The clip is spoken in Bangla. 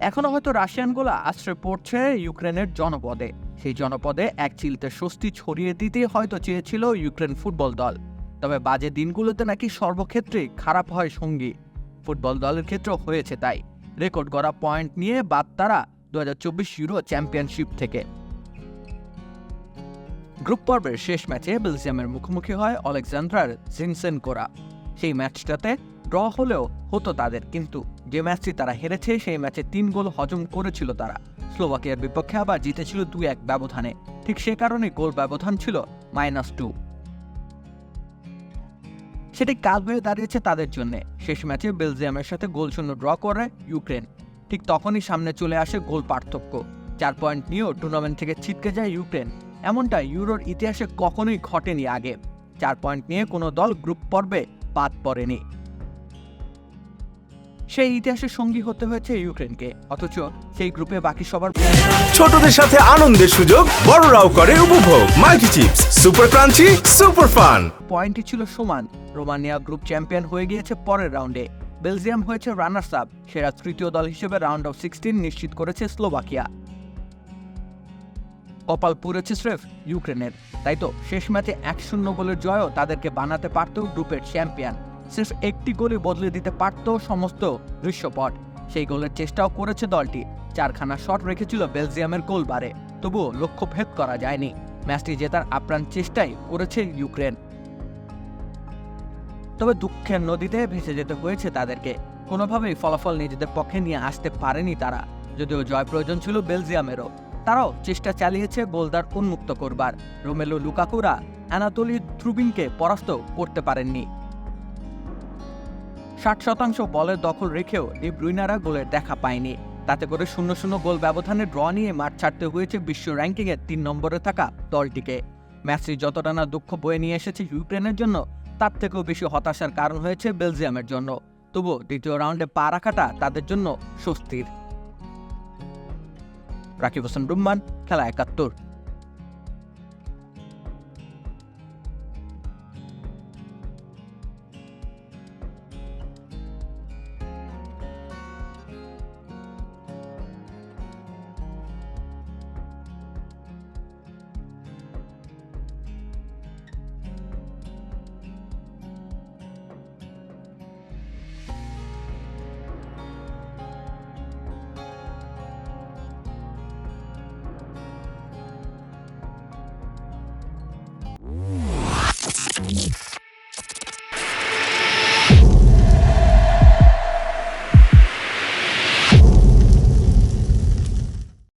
এখনও হয়তো রাশিয়ানগুলো আশ্রয় পড়ছে ইউক্রেনের জনপদে। সেই জনপদে এক চিলতে স্বস্তি ছড়িয়ে দিতে হয়তো চেয়েছিল ইউক্রেন ফুটবল দল। তবে বাজে দিনগুলোতে নাকি সর্বক্ষেত্রে খারাপ হয় সঙ্গী। ফুটবল দলের ক্ষেত্রেও হয়েছে তাই। রেকর্ড করা পয়েন্ট নিয়ে বাদ তারা দু হাজার চব্বিশ ইউরো চ্যাম্পিয়নশিপ থেকে। গ্রুপ পর্বের শেষ ম্যাচে বেলজিয়ামের মুখোমুখি হয় অলেকজান্ড্রার জিনসেনকোরা। সেই ম্যাচটাতে ড্র হলেও হতো তাদের, কিন্তু যে ম্যাচটি তারা হেরেছে, সেই ম্যাচে তিন গোল হজম করেছিল তারা। স্লোভাকিয়ার বিপক্ষে আবার জিতেছিল দুই এক ব্যবধানে। ঠিক সে কারণে গোল ব্যবধান ছিল মাইনাস টু। সেটি কাল হয়ে দাঁড়িয়েছে তাদের জন্য। শেষ ম্যাচে বেলজিয়ামের সাথে গোল শূন্য ড্র করে ইউক্রেন। ঠিক তখনই সামনে চলে আসে গোল পার্থক্য। চার পয়েন্ট নিয়েও টুর্নামেন্ট থেকে ছিটকে যায় ইউক্রেন। এমনটা ইউরোর ইতিহাসে কখনোই ঘটেনি আগে। চার পয়েন্ট নিয়ে কোনো দল গ্রুপ পর্বে বাদ পড়েনি। সেই ইতিহাসের সঙ্গী হতে হয়েছে ইউক্রেনকে। অথচ সেই গ্রুপে বাকি সবার ছোটদের সাথে আনন্দের সুযোগ বড়রাও করে উপভোগ। Multi chips super crunchy super fun. পয়েন্টই ছিল সমান। রোমানিয়া গ্রুপ চ্যাম্পিয়ন হয়ে গিয়েছে পরের রাউন্ডে। বেলজিয়াম হয়েছে রানার্স আপ সেরা তৃতীয় দল হিসেবে রাউন্ড অফ সিক্সটিন নিশ্চিত করেছে স্লোভাকিয়া। কপাল পুড়েছে স্রেফ ইউক্রেনের। তাই তো শেষ ম্যাচে এক শূন্য গোলের জয়ও তাদেরকে বানাতে পারত গ্রুপের চ্যাম্পিয়ন। সির্ফ একটি গোলই বদলে দিতে পারত সমস্ত দৃশ্যপট। সেই গোলের চেষ্টাও করেছে দলটি। চারখানা শট রেখেছিল বেলজিয়ামের গোলবারে। তবুও লক্ষ্য ভেদ করা যায়নি। ম্যাচটি জেতার আপ্রাণ চেষ্টাই করেছে ইউক্রেন। তবে দুঃখের নদীতে ভেসে যেতে হয়েছে তাদেরকে। কোনোভাবেই ফলাফল নিজেদের পক্ষে নিয়ে আসতে পারেনি তারা। যদিও জয় প্রয়োজন ছিল বেলজিয়ামেরও। তারাও চেষ্টা চালিয়েছে গোলদার উন্মুক্ত করবার। রোমেলো লুকাকুরা, অ্যানাতোলি ধ্রুবিনকে পরাস্ত করতে পারেননি। ষাট শতাংশ বলের দখল রেখেও ডি ব্রুইনারা গোলের দেখা পায়নি। তাতে করে শূন্য শূন্য গোল ব্যবধানে ড্র নিয়ে মাঠ ছাড়তে হয়েছে বিশ্ব র্যাঙ্কিংয়ে তিন নম্বরে থাকা দলটিকে। ম্যাচটি যতটা না দুঃখ বয়ে নিয়ে এসেছে ইউক্রেনের জন্য, তার থেকেও বেশি হতাশার কারণ হয়েছে বেলজিয়ামের জন্য। তবু দ্বিতীয় রাউন্ডে পা রাখাটা তাদের জন্য স্বস্তির। রাকিব হোসেন রুম্মান খেলা একাত্তর।